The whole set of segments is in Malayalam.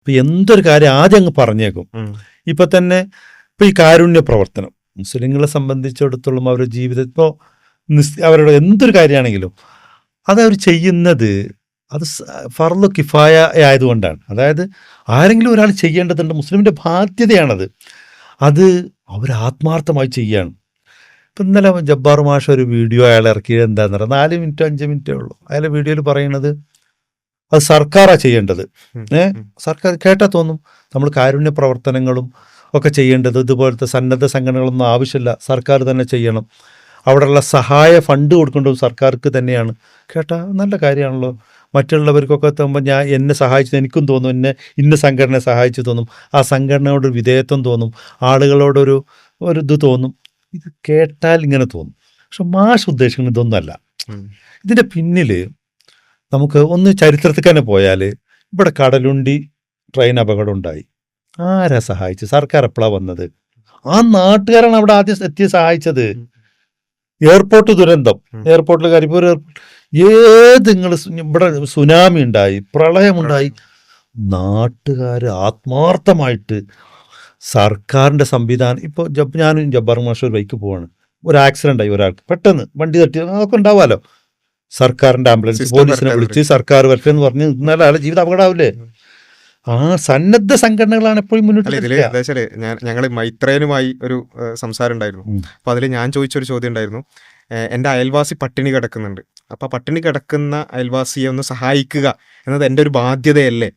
ഇപ്പൊ എന്തൊരു കാര്യം ആദ്യം അങ്ങ് പറഞ്ഞേക്കും. ഇപ്പൊ തന്നെ ഇപ്പൊ ഈ കാരുണ്യ പ്രവർത്തനം മുസ്ലിങ്ങളെ സംബന്ധിച്ചിടത്തോളം അവരുടെ ജീവിതം ഇപ്പോൾ അവരുടെ എന്തൊരു കാര്യമാണെങ്കിലും അതവർ ചെയ്യുന്നത് അത് ഫർദ് കിഫായ ആയതുകൊണ്ടാണ്. അതായത് ആരെങ്കിലും ഒരാൾ ചെയ്യേണ്ടതുണ്ട് മുസ്ലിമിന്റെ ബാധ്യതയാണത് അത് അവർ ആത്മാർത്ഥമായി ചെയ്യാണ്. ഇപ്പം ഇന്നലെ ജബ്ബാർ മാഷ ഒരു വീഡിയോ അയാൾ ഇറക്കിയത് എന്താണെന്ന് പറയുക നാല് മിനിറ്റോ അഞ്ച് മിനിറ്റേ ഉള്ളൂ. അയാളെ വീഡിയോയിൽ പറയുന്നത് അത് സർക്കാരാണ് ചെയ്യേണ്ടത്. ഏഹ് സർക്കാർ കേട്ടാൽ തോന്നും. നമ്മൾ കാരുണ്യ പ്രവർത്തനങ്ങളും ഒക്കെ ചെയ്യേണ്ടത് ഇതുപോലത്തെ സന്നദ്ധ സംഘടനകളൊന്നും ആവശ്യമില്ല. സർക്കാർ തന്നെ ചെയ്യണം. അവിടെയുള്ള സഹായ ഫണ്ട് കൊടുക്കേണ്ടത് സർക്കാർക്ക് തന്നെയാണ്. കേട്ടാ നല്ല കാര്യമാണല്ലോ. മറ്റുള്ളവർക്കൊക്കെ എത്തുമ്പോൾ ഞാൻ എന്നെ സഹായിച്ചത് എനിക്കും തോന്നും. എന്നെ ഇന്ന സംഘടനയെ സഹായിച്ചു തോന്നും. ആ സംഘടനയോടൊരു വിധേയത്വം തോന്നും. ആളുകളോടൊരു ഒരു ഇത് തോന്നും. ഇത് കേട്ടാൽ ഇങ്ങനെ തോന്നും. പക്ഷെ മാഷ് ഉദ്ദേശിക്കുന്നത് ഇതൊന്നുമല്ല. ഇതിന്റെ പിന്നിൽ നമുക്ക് ഒന്ന് ചരിത്രത്തിൽ തന്നെ പോയാൽ ഇവിടെ കടലുണ്ടി ട്രെയിൻ അപകടം ഉണ്ടായി ആരാ സഹായിച്ചത്? സർക്കാർ എപ്പോഴാണ് വന്നത്? ആ നാട്ടുകാരാണ് അവിടെ ആദ്യം എത്തി സഹായിച്ചത്. എയർപോർട്ട് ദുരന്തം. എയർപോർട്ടിൽ കരിപ്പൂർ എയർപോർട്ട് ഏത് നിങ്ങൾ ഇവിടെ സുനാമി ഉണ്ടായി പ്രളയമുണ്ടായി നാട്ടുകാർ ആത്മാർത്ഥമായിട്ട് സർക്കാരിന്റെ സംവിധാനം ഇപ്പോൾ ജബ് ഞാനും ജബ്ബാർ മാഷൂർ ബൈക്ക് പോവാണ്. ഒരു ആക്സിഡന്റ് ആയി ഒരാൾക്ക്. പെട്ടെന്ന് വണ്ടി തട്ടി അതൊക്കെ ഉണ്ടാവാലോ? സർക്കാരിന്റെ ആംബുലൻസ് പോലീസിനെ വിളിച്ച് സർക്കാർ വരട്ടെ എന്ന് പറഞ്ഞ് നിന്നാൽ അയാളെ ജീവിതം അപകടമാവില്ലേ? ആ സന്നദ്ധ സംഘടനകളാണ് എപ്പോഴും മുന്നോട്ട് ഞങ്ങൾ മൈത്രേനുമായി ഒരു സംസാരം ഉണ്ടായിരുന്നു. അപ്പോൾ അപ്പൊ അതിൽ ഞാൻ ചോദിച്ചൊരു ചോദ്യം ഉണ്ടായിരുന്നു. എന്റെ അയൽവാസി പട്ടിണി കിടക്കുന്നുണ്ട്. അപ്പൊ പട്ടിണി കിടക്കുന്ന അയൽവാസിയെ ഒന്ന് സഹായിക്കുക എന്നത് എന്റെ ഒരു ബാധ്യതയല്ലേ?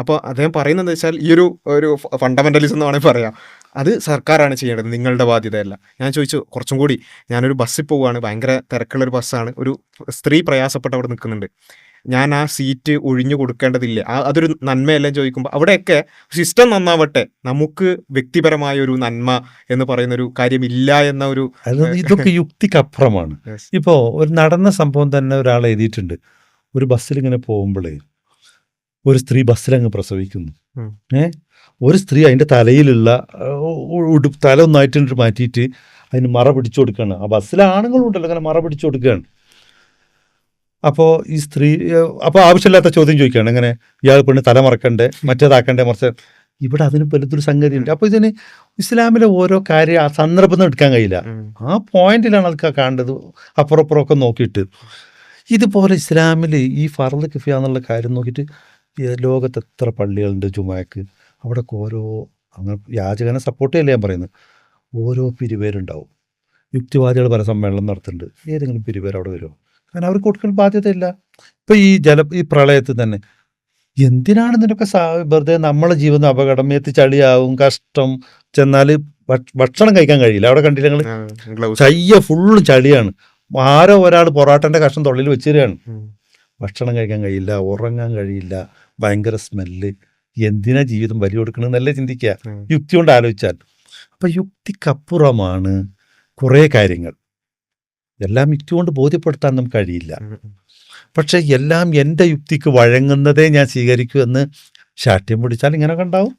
അപ്പോൾ അദ്ദേഹം പറയുന്നത് വെച്ചാൽ ഈ ഒരു ഒരു ഫണ്ടമെന്റലിസം എന്ന് വേണമെങ്കിൽ പറയാം. അത് സർക്കാരാണ് ചെയ്യേണ്ടത് നിങ്ങളുടെ ബാധ്യതയല്ല. ഞാൻ ചോദിച്ചു കുറച്ചും കൂടി ഞാനൊരു ബസ്സിൽ പോവുകയാണ് ഭയങ്കര തിരക്കുള്ള ഒരു ബസ്സാണ് ഒരു സ്ത്രീ പ്രയാസപ്പെട്ട അവിടെ നിൽക്കുന്നുണ്ട്. ഞാൻ ആ സീറ്റ് ഒഴിഞ്ഞു കൊടുക്കേണ്ടതില്ല. ആ അതൊരു നന്മയല്ലേ ചോദിക്കുമ്പോൾ അവിടെയൊക്കെ സിസ്റ്റം നന്നാവട്ടെ നമുക്ക് വ്യക്തിപരമായ ഒരു നന്മ എന്ന് പറയുന്ന ഒരു കാര്യമില്ല എന്ന ഒരു ഇതൊക്കെ യുക്തിക്കപ്പുറമാണ്. ഇപ്പോൾ ഒരു നടന്ന സംഭവം തന്നെ ഒരാൾ എഴുതിയിട്ടുണ്ട്. ഒരു ബസ്സിൽ ഇങ്ങനെ പോകുമ്പോഴേ ഒരു സ്ത്രീ ബസ്സിലങ്ങ് പ്രസവിക്കുന്നു. ഏ? ഒരു സ്ത്രീ അതിന്റെ തലയിലുള്ള ഉടുപ്പ് ഉടു തല ഒന്നായിട്ട് മാറ്റിയിട്ട് അതിന് മറ പിടിച്ചു കൊടുക്കുകയാണ്. ആ ബസ്സിലെ ആണുങ്ങളും ഉണ്ടല്ലോ അങ്ങനെ മറ പിടിച്ചു കൊടുക്കുകയാണ്. അപ്പോൾ ഈ സ്ത്രീ അപ്പോൾ ആവശ്യമില്ലാത്ത ചോദ്യം ചോദിക്കുകയാണ്. എങ്ങനെ? ഇയാൾ പെണ്ണ് തല മറക്കണ്ടേ? മറ്റേതാക്കണ്ടേ? മറിച്ച് ഇവിടെ അതിന് വലുതൊരു സംഗതിയുണ്ട്. അപ്പോൾ ഇതിന് ഇസ്ലാമിലെ ഓരോ കാര്യം ആ സന്ദർഭം എടുക്കാൻ കഴിയില്ല. ആ പോയിന്റിലാണ് അതൊക്കെ കാണേണ്ടത്. അപ്പുറപ്പുറമൊക്കെ നോക്കിയിട്ട്. ഇതുപോലെ ഇസ്ലാമിൽ ഈ ഫറദ് കിഫിയ എന്നുള്ള കാര്യം നോക്കിയിട്ട് ലോകത്ത് എത്ര പള്ളികളുണ്ട് ജുമാക്ക്? അവിടെ ഓരോ അങ്ങനെ യാചകനെ സപ്പോർട്ട് ചെയ്യല്ലേ ഞാൻ പറയുന്നത്. ഓരോ പിരിവേരുണ്ടാവും. യുക്തിവാദികൾ പല സമ്മേളനം നടത്തുന്നുണ്ട്. ഏതെങ്കിലും പിരിവേർ അവിടെ വരുമോ? കാരണം അവർക്ക് കൊടുക്കേണ്ട ബാധ്യതയില്ല. ഇപ്പം ഈ ജല ഈ പ്രളയത്തിൽ തന്നെ എന്തിനാണ് ഇതിനൊക്കെ സാ വെറുതെ നമ്മളെ ജീവിതം അപകടം എത്തി ചളിയാവും കഷ്ടം ചെന്നാൽ ഭക്ഷണം കഴിക്കാൻ കഴിയില്ല. അവിടെ കണ്ടില്ല ഞങ്ങൾ. ചയ്യ ഫുള്ള് ചളിയാണ്. ആരോ ഒരാൾ പൊറാട്ടന്റെ കഷ്ടം തൊള്ളിൽ വെച്ചിരിക്കുകയാണ് ഉം, ഭക്ഷണം കഴിക്കാൻ കഴിയില്ല ഉറങ്ങാൻ കഴിയില്ല ഭയങ്കര സ്മെല്ല് എന്തിനാ ജീവിതം ബലി കൊടുക്കണമെന്നല്ലേ ചിന്തിക്കുക. യുക്തി കൊണ്ട് ആലോചിച്ചാൽ. അപ്പം യുക്തിക്കപ്പുറമാണ് കുറേ കാര്യങ്ങൾ. എല്ലാം യുക്തി കൊണ്ട് ബോധ്യപ്പെടുത്താൻ നമുക്ക് കഴിയില്ല. പക്ഷെ എല്ലാം എന്റെ യുക്തിക്ക് വഴങ്ങുന്നതേ ഞാൻ സ്വീകരിക്കൂ എന്ന് ശാഠ്യം പിടിച്ചാൽ ഇങ്ങനെയൊക്കെ ഉണ്ടാവും